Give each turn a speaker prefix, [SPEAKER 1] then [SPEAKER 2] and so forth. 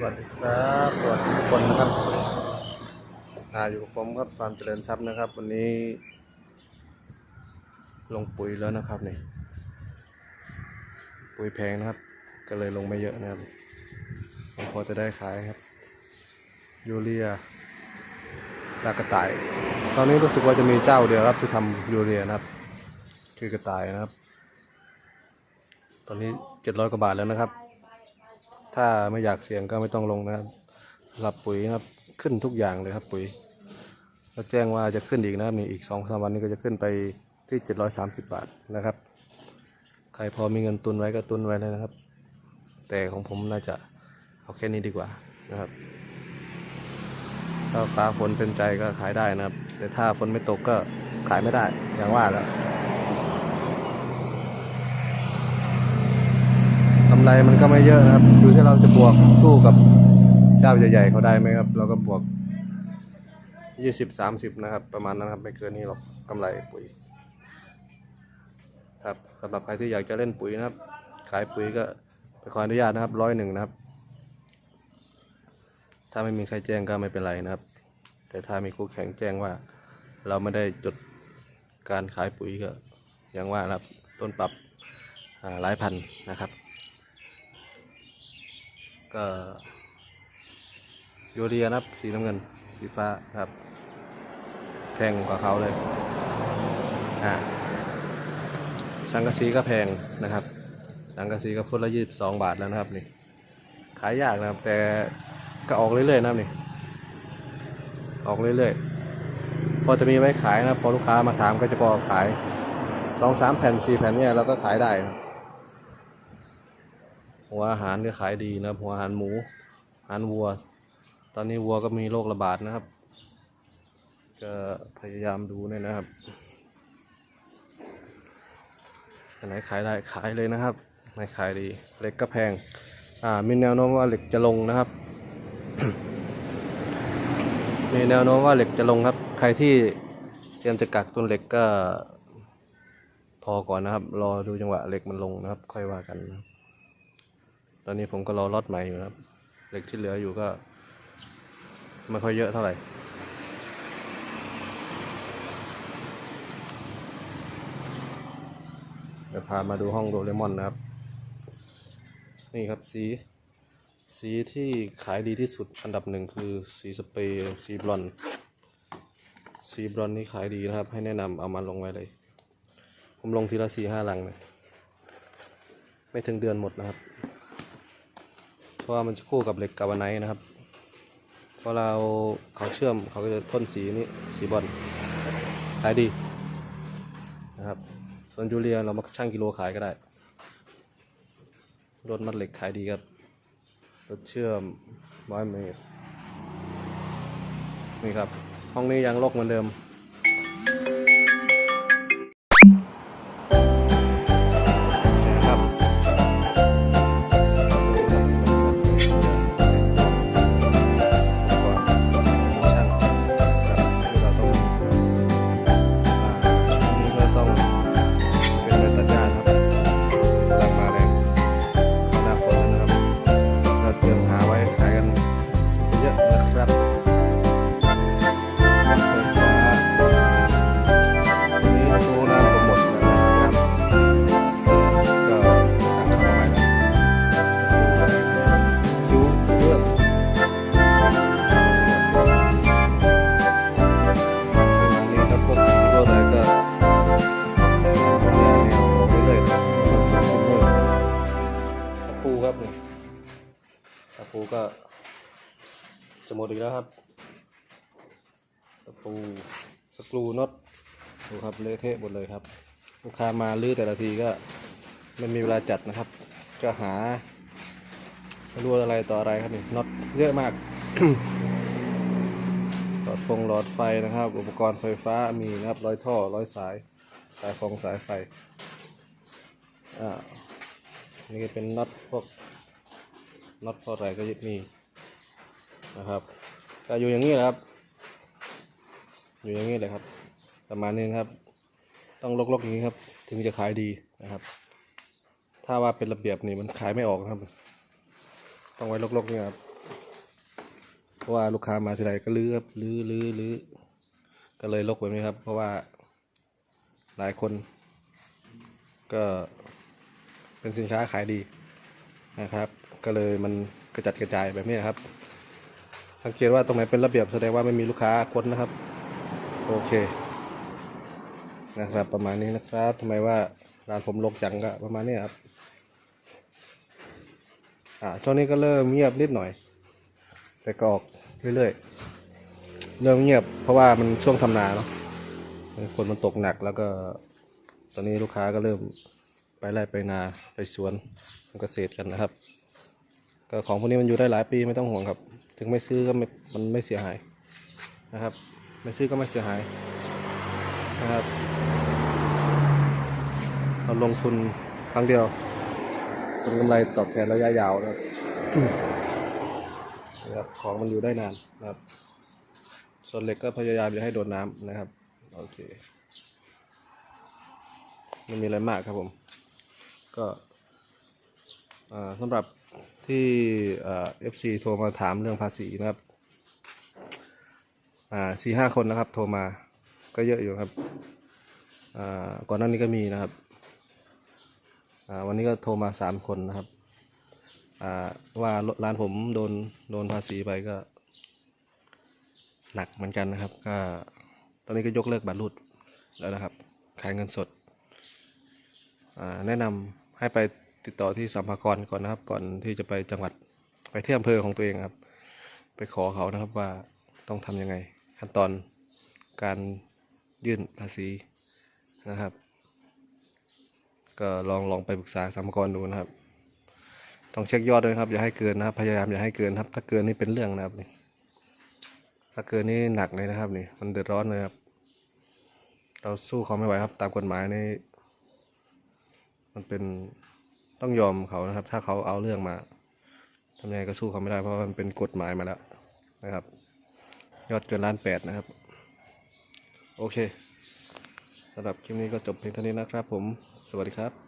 [SPEAKER 1] สวัสดีครับสวัสดีทุกคนนะครับอาอยู่กับผมครับฟาร์มเจริญทรัพย์นะครับ วันนี้ ลงปุ๋ยแล้วนะครับนี่ปุ๋ยแพงนะครับ ก็เลยลงไม่เยอะนะครับผมพอจะได้ขายครับ ยูเรียตากระต่าย ตอนนี้รู้สึกว่าจะมีเจ้าเดียวครับที่ทำยูเรียนะครับ คือกระต่ายนะครับ ตอนนี้เจ็ดร้อยกว่าบาทแล้วนะครับ ถ้าไม่อยากเสี่ยงก็ไม่ต้องลงนะครับสำหรับปุ๋ยนะครับขึ้นทุกอย่างเลยครับปุ๋ยแล้วแจ้งว่าจะขึ้นอีกนะครับนี่อีกสองสามวันนี้ก็จะขึ้นไปที่เจ็ดร้อยสามสิบบาทนะครับ ใครพอมีเงินตุนไว้ก็ตุนไว้เลยนะครับ แต่ของผมน่าจะเอาแค่นี้ดีกว่านะครับถ้าฟ้าฝนเป็นใจก็ขายได้นะครับ แต่ถ้าฝนไม่ตกก็ขายไม่ได้อย่างว่าแล้ว กำไรมันก็ไม่เยอะนะครับ อยู่ที่เราจะบวกสู้กับเจ้าใหญ่ๆเขาได้ไหมครับ เราก็บวกยี่สิบสามสิบนะครับ ประมาณนั้นครับ ไม่เกินนี้หรอกกำไรปุ๋ย ครับสำหรับใครที่อยากจะเล่นปุ๋ยนะครับ ขายปุ๋ยก็ไปขออนุญาตนะครับร้อยหนึ่งนะครับ ถ้าไม่มีใครแจ้งก็ไม่เป็นไรนะครับ แต่ถ้ามีคู่แข่งแจ้งว่า เราไม่ได้จดการขายปุ๋ยก็อย่างว่านะครับต้นปรับหลายพันนะครับ ก็ยูเรียนะครับ สีน้ำเงิน สีฟ้าครับแพงกว่าเขาเลยอ่าสังกะสีก็แพงนะครับ สังกะสีก็ฟุตละยี่สิบสองบาทแล้วนะครับนี่ ขายยากนะครับ แต่ก็ออกเรื่อยๆนะครับนี่ ออกเรื่อยๆ พอจะมีไว้ขายนะพอลูกค้ามาถามก็จะพอขายสองสามแผ่นสี่แผ่นเนี่ยเราก็ขายได้นะ หัวอาหารก็ขายดีนะครับ หัวอาหารหมูอาหารวัว ตอนนี้วัวก็มีโรคระบาดนะครับ ก็พยายามดูเนี่ยนะครับอันไหนขายได้ขายเลยนะครับไหนขายดีเหล็กก็แพง อ่ามีแนวโน้มว่าเหล็กจะลงนะครับ มีแนวโน้มว่าเหล็กจะลงครับ ใครที่เตรียมจะกักตุนเหล็กก็พอก่อนนะครับ รอดูจังหวะเหล็กมันลงนะครับ ค่อยว่ากันนะครับ อนนี้ผมก็รอรถใหม่อยู่ครับ เหล็กที่เหลืออยู่ก็ไม่ค่อยเยอะเท่าไหร่ เดี๋ยวพามาดูห้องโดเรมอนนะครับ นี่ครับสี สีที่ขายดีที่สุดอันดับหนึ่งคือสีสเปรย์สีบลอนสีบลอนนี่ขายดีนะครับ ให้แนะนำเอามาลงไว้เลย ผมลงทีละสี่ห้าลังเนี่ยไม่ถึงเดือนหมดนะครับ ราะว่ามันจะคู่กับเหล็กกาวไนนะครับพอเราเขาเชื่อมเขาก็จะพ่นสีนี้สีบอลขายดีนะครับส่วนจูเลียเรามาชั่งกิโลขายก็ได้รถมัดเหล็กขายดีครับรถเชื่อมร้อยเมตรนี่ครับห้องนี้ยังรกเหมือนเดิม ก็จะหมดอีกแล้วครับตะปูสกรูน็อตดูครับเละเทะหมดเลยครับ ลูกค้ามาลื้อแต่ละทีก็ไม่มีเวลาจัดนะครับ ก็หาไม่รู้อะไรต่ออะไรครับนี่น็อตเยอะมากหลอดฟงหลอดไฟนะครับ อุปกรณ์ไฟฟ้ามีนะครับร้อยท่อร้อยสายสายฟงสายไฟอ่านี่เป็นน็อตพวก น็อตพวกอะไรก็ยึดมีนะครับก็อยู่อย่างนี้แหละครับ อยู่อย่างนี้เลยครับ ประมาณนี้ครับ ต้องลกๆอย่างนี้ครับ ถึงจะขายดีนะครับ ถ้าว่าเป็นระเบียบนี่มันขายไม่ออกนะครับ ต้องไว้ลกๆนี่ครับเพราะว่าลูกค้ามาทีไรก็ลื้อครับลื้อลื้อลื้อก็เลยลกแบบนี้ครับ เพราะว่าหลายคนก็เป็นสินค้าขายดีนะครับ ก็เลยมันกระจัดกระจายแบบนี้ครับ สังเกตว่าตรงไหนเป็นระเบียบแสดงว่าไม่มีลูกค้าคนนะครับ โอเค นะครับ ประมาณนี้นะครับทำไมว่าร้านผมลกจังก็ประมาณนี้ครับอ่าช่วงนี้ก็เริ่มเงียบนิดหน่อย แต่ก็ออกเรื่อยๆ เริ่มเงียบ เพราะว่ามันช่วงทำนาเนาะฝนมันตกหนักแล้วก็ ตอนนี้ลูกค้าก็เริ่มไปไร่ไปนาไปสวนทำเกษตรกันนะครับ ก็ของพวกนี้มันอยู่ได้หลายปีไม่ต้องห่วงครับ ถึงไม่ซื้อก็ไม่มันไม่เสียหายนะครับ ไม่ซื้อก็ไม่เสียหายนะครับ เราลงทุนครั้งเดียวผลกำไรตอบแทนระยะยาวนะครับนะครับของมันอยู่ได้นานนะครับ ส่วนเหล็กก็พยายามอย่าให้โดนน้ำนะครับ โอเคไม่มีอะไรมากครับผม ก็สำหรับ ที่เอฟซีโทรมาถามเรื่องภาษีนะครับอ่าสี่ห้าคนนะครับ โทรมาก็เยอะอยู่ครับอ่าก่อนหน้านี้ก็มีนะครับอ่าวันนี้ก็โทรมาสามคนนะครับอ่าว่าร้านผมโดนโดนภาษีไปก็ หนักเหมือนกันนะครับ ก็ตอนนี้ก็ยกเลิกบัตรรูดแล้วนะครับ ขายเงินสดอ่าแนะนำให้ไป ติดต่อที่สัมภากรก่อนนะครับ ก่อนที่จะไปจังหวัดไปที่อำเภอของตัวเองครับ ไปขอเขานะครับว่าต้องทำยังไง ขั้นตอนการยื่นภาษีนะครับ ก็ลองลองไปปรึกษาสัมภากรดูนะครับ ต้องเช็คยอดด้วยครับอย่าให้เกินนะครับ พยายามอย่าให้เกินครับ ถ้าเกินนี่เป็นเรื่องนะครับนี่ถ้าเกินนี่หนักเลยนะครับนี่มันเดือดร้อนเลยครับเราสู้เขาไม่ไหวครับ ตามกฎหมายนี่มันเป็น ต้องยอมเขานะครับ ถ้าเขาเอาเรื่องมาทำยังไงก็สู้เขาไม่ได้เพราะมันเป็นกฎหมายมาแล้วนะครับ ยอดเกินล้านแปดนะครับ โอเคสำหรับคลิปนี้ก็จบเพียงเท่านี้นะครับผม สวัสดีครับ